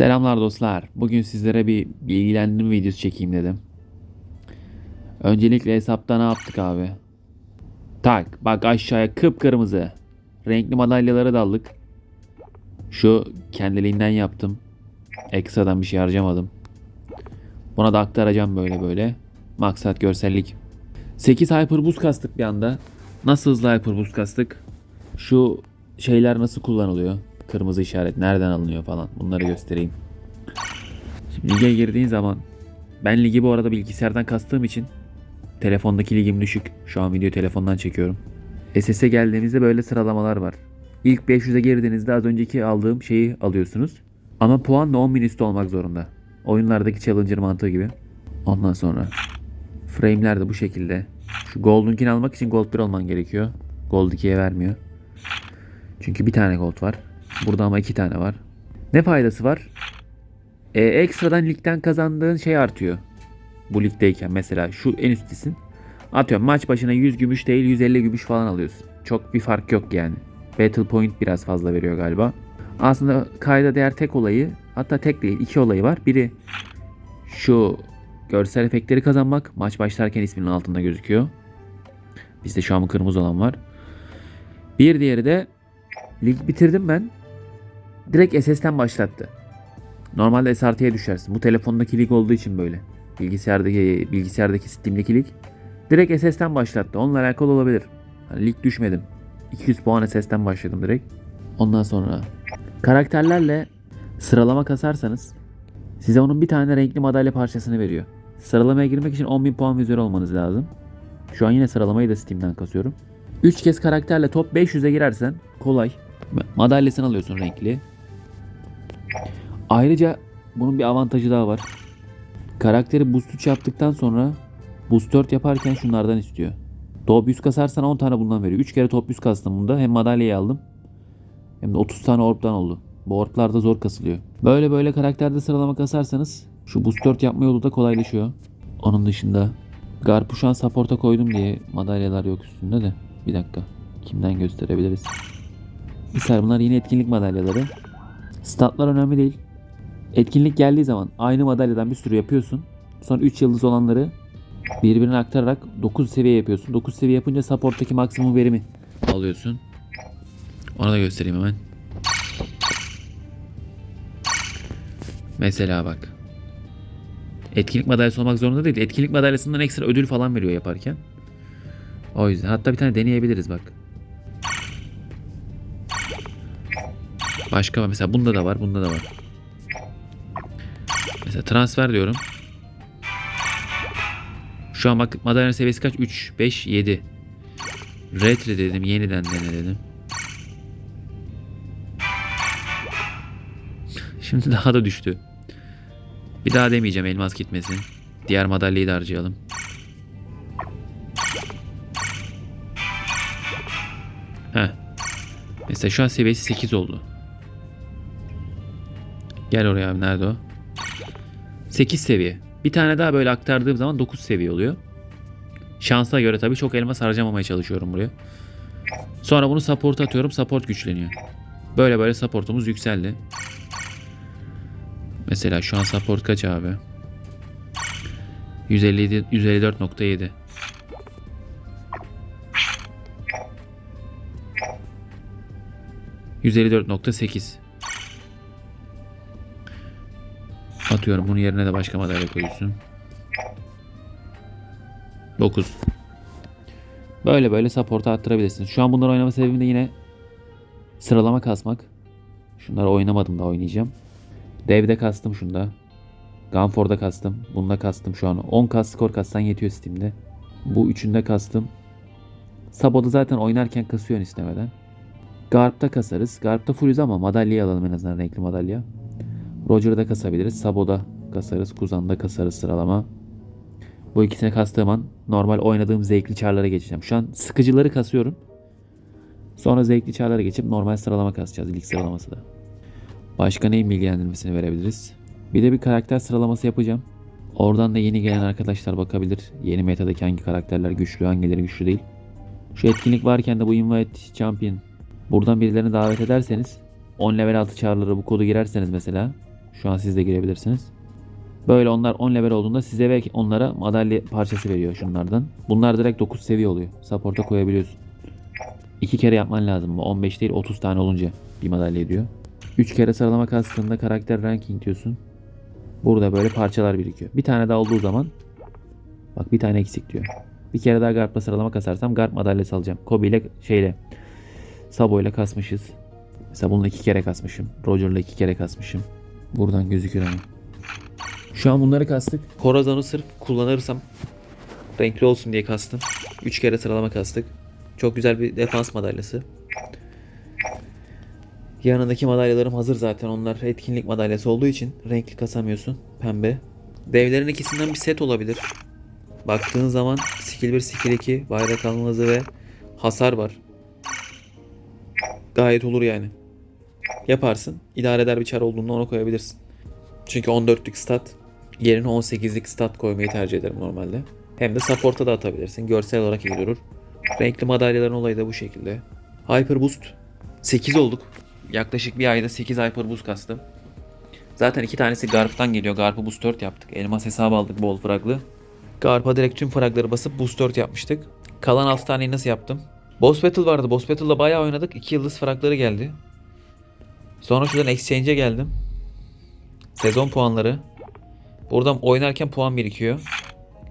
Selamlar dostlar. Bugün sizlere bir bilgilendirme videosu çekeyim dedim. Öncelikle hesapta ne yaptık abi? Tak bak aşağıya kıpkırmızı. Renkli madalyaları da aldık. Şu kendiliğinden yaptım. Ekstradan bir şey harcamadım. Buna da aktaracağım böyle böyle. Maksat görsellik. 8 Hyperboost kastık bir anda. Nasıl hızlı Hyperboost kastık? Şu şeyler nasıl kullanılıyor? Kırmızı işaret nereden alınıyor falan. Bunları göstereyim. Şimdi lige girdiğin zaman ben ligi bu arada bilgisayardan kastığım için telefondaki ligim düşük. Şu an video telefondan çekiyorum. SS'e geldiğimizde böyle sıralamalar var. İlk 500'e girdiğinizde az önceki aldığım şeyi alıyorsunuz. Ama puan da 10.000 üstü olmak zorunda. Oyunlardaki Challenger mantığı gibi. Ondan sonra frame'ler de bu şekilde. Şu Gold'unkini almak için Gold 1 olman gerekiyor. Gold 2'ye vermiyor. Çünkü bir tane Gold var. Burada ama iki tane var. Ne faydası var? Ee, ekstradan ligden kazandığın şey artıyor. Bu ligdeyken mesela şu en üsttesin. Atıyorum maç başına 100 gümüş değil 150 gümüş falan alıyorsun. Çok bir fark yok yani. Battle point biraz fazla veriyor galiba. Aslında kayda değer tek olayı hatta tek değil iki olayı var. Biri şu görsel efektleri kazanmak. Maç başlarken isminin altında gözüküyor. Bizde şu an kırmızı olan var. Bir diğeri de lig bitirdim ben. Direkt SS'ten başlattı. Normalde SRT'ye düşersin. Bu telefondaki lig olduğu için böyle. Bilgisayardaki bilgisayardaki Steam'deki lig direkt SS'ten başlattı. Onunla alakalı olabilir. Hani lig düşmedim. 200 puan SS'ten başladım direkt. Ondan sonra karakterlerle sıralama kasarsanız size onun bir tane renkli madalya parçasını veriyor. Sıralamaya girmek için 10.000 puan üzeri olmanız lazım. Şu an yine sıralamayı da Steam'den kasıyorum. 3 kez karakterle top 500'e girersen kolay. Madalyasını alıyorsun renkli. Ayrıca bunun bir avantajı daha var. Karakteri boost 3 yaptıktan sonra boost 4 yaparken şunlardan istiyor. Top 100 kasarsan 10 tane bundan veriyor. 3 kere top 100 kastım bunda. Hem madalyayı aldım. Hem de 30 tane orb'dan oldu. Bu orb'lar da zor kasılıyor. Böyle böyle karakterde sıralama kasarsanız şu boost 4 yapma yolu da kolaylaşıyor. Onun dışında Garp'u şu an support'a koydum diye madalyalar yok üstünde de. Bir dakika. Kimden gösterebiliriz? Misal bunlar yine etkinlik madalyaları. Statlar önemli değil. Etkinlik geldiği zaman aynı madalyadan bir sürü yapıyorsun. Sonra 3 yıldız olanları birbirine aktararak 9 seviye yapıyorsun. 9 seviye yapınca supporttaki maksimum verimi alıyorsun. Onu da göstereyim hemen. Mesela bak. Etkinlik madalyası olmak zorunda değil. Etkinlik madalyasından ekstra ödül falan veriyor yaparken. O yüzden. Hatta bir tane deneyebiliriz bak. Başka var. Mesela bunda da var. Bunda da var. Mesela transfer diyorum. Şu an bak madalya seviyesi kaç? 3, 5, 7. Retro dedim. Yeniden dene dedim. Şimdi daha da düştü. Bir daha demeyeceğim elmas gitmesin. Diğer madalyayı da harcayalım. Heh. Mesela şu an seviyesi 8 oldu. Gel oraya abi nerede o? 8 seviye. Bir tane daha böyle aktardığım zaman 9 seviye oluyor. Şansa göre tabii çok elmas harcamamaya çalışıyorum buraya. Sonra bunu support atıyorum. Support güçleniyor. Böyle böyle supportumuz yükseldi. Mesela şu an support kaç abi? 157 154.7. %54.8 Atıyorum bunun yerine de başka madalya koyuyorsun. 9 Böyle böyle support'a arttırabilirsin. Şu an bunları oynama sebebim de yine sıralama kasmak. Şunları oynamadım da oynayacağım. Dev'de kastım şunda. Gunfor'da kastım. Bunda kastım şu an. 10 kas skor kassan yetiyor Steam'de. Bu üçünde kastım. Sabo'da zaten oynarken kasıyorsun istemeden. Garp'ta kasarız. Garp'ta fullüz ama madalyayı alalım en azından renkli madalya. Roger'da kasabiliriz. Sabo'da kasarız. Kuzan'da kasarız sıralama. Bu ikisine kastığım an normal oynadığım zevkli çarlara geçeceğim. Şu an sıkıcıları kasıyorum. Sonra zevkli çarlara geçip normal sıralama kasacağız. Lig sıralaması da. Başka neyin bilgilendirmesini verebiliriz? Bir de bir karakter sıralaması yapacağım. Oradan da yeni gelen arkadaşlar bakabilir. Yeni metadaki hangi karakterler güçlü, hangileri güçlü değil. Şu etkinlik varken de bu Invite Champion. Buradan birilerini davet ederseniz 10 level altı çağrılara bu kodu girerseniz mesela Şu an siz de girebilirsiniz. Böyle onlar 10 level olduğunda size ve onlara madalya parçası veriyor şunlardan. Bunlar direkt 9 seviye oluyor. Support'a koyabiliyorsun. 2 kere yapman lazım. bu. 15 değil 30 tane olunca bir madalya ediyor. 3 kere sıralama kastığında karakter ranking diyorsun. Burada böyle parçalar birikiyor. Bir tane daha olduğu zaman bak bir tane eksik diyor. Bir kere daha Garp'la sıralama kasarsam Garp madalyası alacağım. Kobe ile şeyle Sabo ile kasmışız. Mesela bununla iki kere kasmışım. Roger'la iki kere kasmışım. Buradan gözükür ama. Şu an bunları kastık. Horazon'u sırf kullanırsam renkli olsun diye kastım. 3 kere sıralama kastık. Çok güzel bir defans madalyası. Yanındaki madalyalarım hazır zaten. Onlar etkinlik madalyası olduğu için renkli kasamıyorsun. Pembe. Devlerin ikisinden bir set olabilir. Baktığın zaman skill 1, skill 2, bayrak alma hızı ve hasar var. Gayet olur yani. Yaparsın. İdare eder bir çar olduğunda onu koyabilirsin. Çünkü 14'lük stat yerine 18'lik stat koymayı tercih ederim normalde. Hem de support'a da atabilirsin. Görsel olarak iyi durur. Renkli madalyaların olayı da bu şekilde. Hyper Boost 8 olduk. Yaklaşık bir ayda 8 Hyper Boost kastım. Zaten iki tanesi Garp'tan geliyor. Garp'ı Boost 4 yaptık. Elmas hesabı aldık bol fraglı. Garp'a direkt tüm fragları basıp Boost 4 yapmıştık. Kalan 6 taneyi nasıl yaptım? Boss Battle vardı. Boss Battle'da bayağı oynadık. 2 yıldız fragları geldi. Sonra şuradan Exchange'e geldim. Sezon puanları. Buradan oynarken puan birikiyor.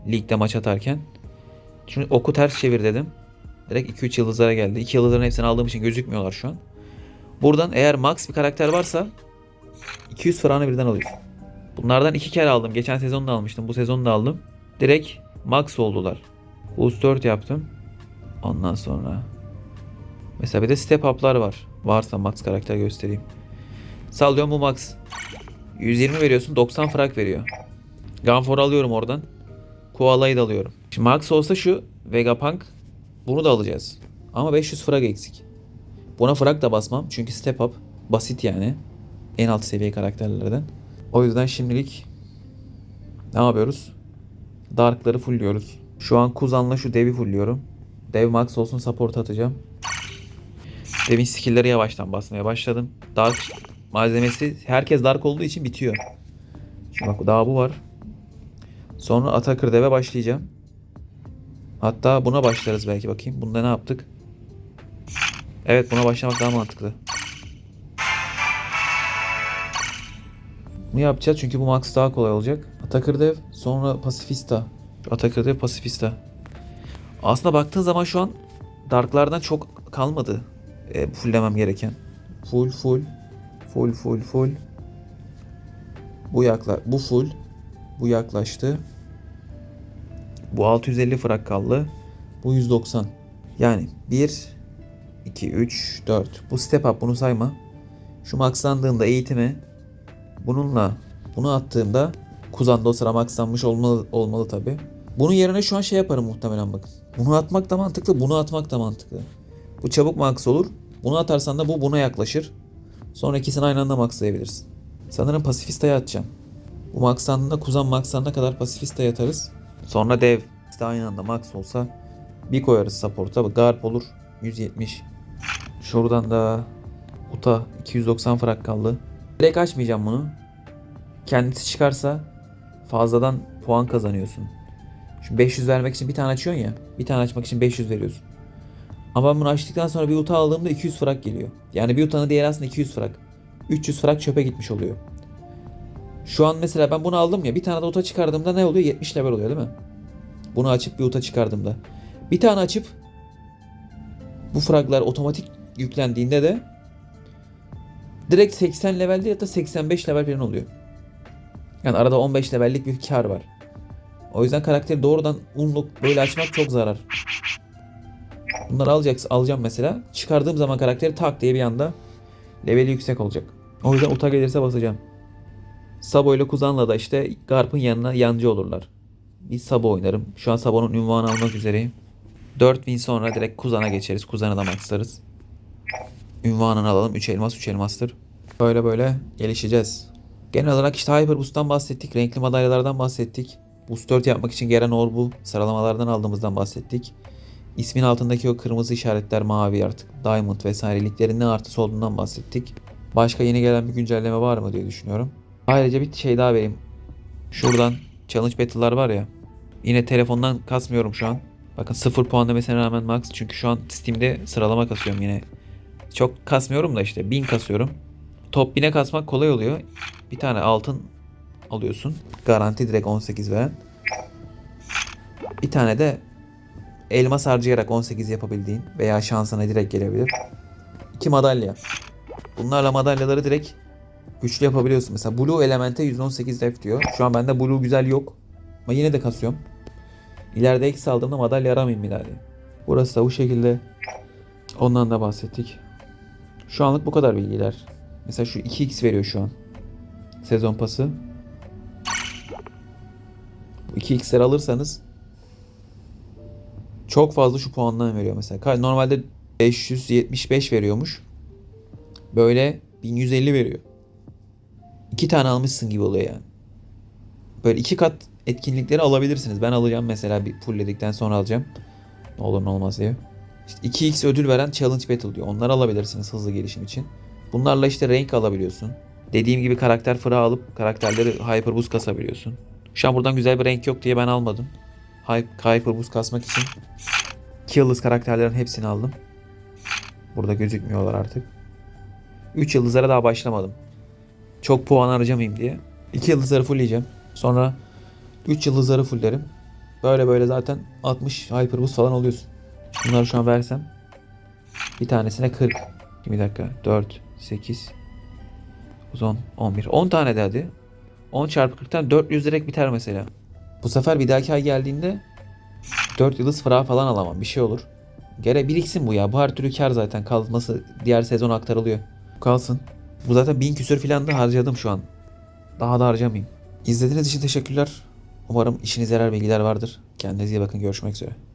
Ligde maç atarken. Şimdi oku ters çevir dedim. Direkt 2-3 yıldızlara geldi. 2 yıldızların hepsini aldığım için gözükmüyorlar şu an. Buradan eğer max bir karakter varsa 200 franı birden alıyorsun. Bunlardan 2 kere aldım. Geçen sezon da almıştım. Bu sezon da aldım. Direkt max oldular. Boost 4 yaptım. Ondan sonra Mesela bir de step up'lar var. Varsa max karakter göstereyim. Sallıyorum bu max. 120 veriyorsun 90 frag veriyor. Gunfor alıyorum oradan. Koala'yı da alıyorum. Şimdi max olsa şu Vegapunk bunu da alacağız. Ama 500 frag eksik. Buna frag da basmam çünkü step up basit yani. En alt seviye karakterlerden. O yüzden şimdilik ne yapıyoruz? Dark'ları fullliyoruz. Şu an Kuzan'la şu devi fullliyorum. Dev max olsun support atacağım. Devin skill'leri yavaştan basmaya başladım. Dark malzemesi herkes Dark olduğu için bitiyor. Bak daha bu var. Sonra Atakır deve başlayacağım. Hatta buna başlarız belki bakayım. Bunda ne yaptık? Evet buna başlamak daha mantıklı. Bunu yapacağız çünkü bu max daha kolay olacak. Atakır dev sonra pasifista. Atakır dev pasifista. Aslında baktığın zaman şu an Dark'lardan çok kalmadı e, fulllemem gereken. Full full full full full. Bu yakla bu full. Bu yaklaştı. Bu 650 frak kaldı. Bu 190. Yani 1 2 3 4. Bu step up bunu sayma. Şu maxlandığında eğitimi bununla bunu attığımda Kuzan'da o sıra maxlanmış olmalı, olmalı tabi. Bunun yerine şu an şey yaparım muhtemelen bakın. Bunu atmak da mantıklı, bunu atmak da mantıklı. Bu çabuk max olur. Bunu atarsan da bu buna yaklaşır. Sonra ikisini aynı anda maxlayabilirsin. Sanırım pasifistaya atacağım. Bu maxlandığında Kuzan maxlanana kadar pasifistaya atarız. Sonra dev işte aynı anda max olsa bir koyarız support'a. Garp olur 170. Şuradan da Uta 290 frak kaldı. Direkt açmayacağım bunu. Kendisi çıkarsa fazladan puan kazanıyorsun. Şimdi 500 vermek için bir tane açıyorsun ya. Bir tane açmak için 500 veriyorsun. Ama ben bunu açtıktan sonra bir uta aldığımda 200 frak geliyor. Yani bir utanın diğeri aslında 200 frak. 300 frak çöpe gitmiş oluyor. Şu an mesela ben bunu aldım ya bir tane de uta çıkardığımda ne oluyor? 70 level oluyor değil mi? Bunu açıp bir uta çıkardığımda. Bir tane açıp bu fraglar otomatik yüklendiğinde de direkt 80 levelde ya da 85 level falan oluyor. Yani arada 15 levellik bir kar var. O yüzden karakteri doğrudan unlock böyle açmak çok zarar. Bunları alacaksın, alacağım mesela. Çıkardığım zaman karakteri tak diye bir anda leveli yüksek olacak. O yüzden uta gelirse basacağım. Sabo ile Kuzan'la da işte Garp'ın yanına yancı olurlar. Bir Sabo oynarım. Şu an Sabo'nun ünvanı almak üzereyim. 4 win sonra direkt Kuzan'a geçeriz. Kuzan'a da maxlarız. Ünvanını alalım. 3 elmas 3 elmastır. Böyle böyle gelişeceğiz. Genel olarak işte Hyper Boost'tan bahsettik. Renkli madalyalardan bahsettik. Boost 4 yapmak için gelen orbu sıralamalardan aldığımızdan bahsettik. İsmin altındaki o kırmızı işaretler mavi artık. Diamond vesaireliklerin ne artısı olduğundan bahsettik. Başka yeni gelen bir güncelleme var mı diye düşünüyorum. Ayrıca bir şey daha vereyim. Şuradan challenge battle'lar var ya. Yine telefondan kasmıyorum şu an. Bakın 0 puan demesine rağmen max. Çünkü şu an Steam'de sıralama kasıyorum yine. Çok kasmıyorum da işte 1000 kasıyorum. Top 1000'e kasmak kolay oluyor. Bir tane altın alıyorsun. Garanti direkt 18 veren. Bir tane de elmas harcayarak 18 yapabildiğin veya şansına direkt gelebilir. İki madalya. Bunlarla madalyaları direkt güçlü yapabiliyorsun. Mesela Blue Element'e 118 ref diyor. Şu an bende Blue güzel yok. Ama yine de kasıyorum. İleride eksi aldığımda madalya aramayayım bir daha. Burası da bu şekilde. Ondan da bahsettik. Şu anlık bu kadar bilgiler. Mesela şu 2x veriyor şu an. Sezon pası. Bu 2x'leri alırsanız çok fazla şu puandan veriyor mesela. Normalde 575 veriyormuş. Böyle 1150 veriyor. İki tane almışsın gibi oluyor yani. Böyle iki kat etkinlikleri alabilirsiniz. Ben alacağım mesela bir fullledikten sonra alacağım. Ne olur ne olmaz diye. İşte 2x ödül veren Challenge Battle diyor. Onları alabilirsiniz hızlı gelişim için. Bunlarla işte renk alabiliyorsun. Dediğim gibi karakter fıra alıp karakterleri Hyper Boost kasabiliyorsun. Şu an buradan güzel bir renk yok diye ben almadım. Hy- Hyper Boost kasmak için yıldız karakterlerin hepsini aldım. Burada gözükmüyorlar artık. 3 yıldızlara daha başlamadım. Çok puan harcamayayım diye. 2 yıldızları fullleyeceğim. Sonra 3 yıldızları fulllerim. Böyle böyle zaten 60 Hyper Boost falan oluyorsun. Bunları şu an versem bir tanesine 40. Bir dakika. 4, 8, 10, 11. 10 tane de hadi. 10 çarpı 40'tan 400 direkt biter mesela. Bu sefer bir dahaki ay geldiğinde 4 yıldız fıra falan alamam. Bir şey olur. Gere biriksin bu ya. Bu her türlü kar zaten. Kalması diğer sezon aktarılıyor. Kalsın. Bu zaten 1000 küsür falan da harcadım şu an. Daha da harcamayayım. İzlediğiniz için teşekkürler. Umarım işinize yarar bilgiler vardır. Kendinize iyi bakın. Görüşmek üzere.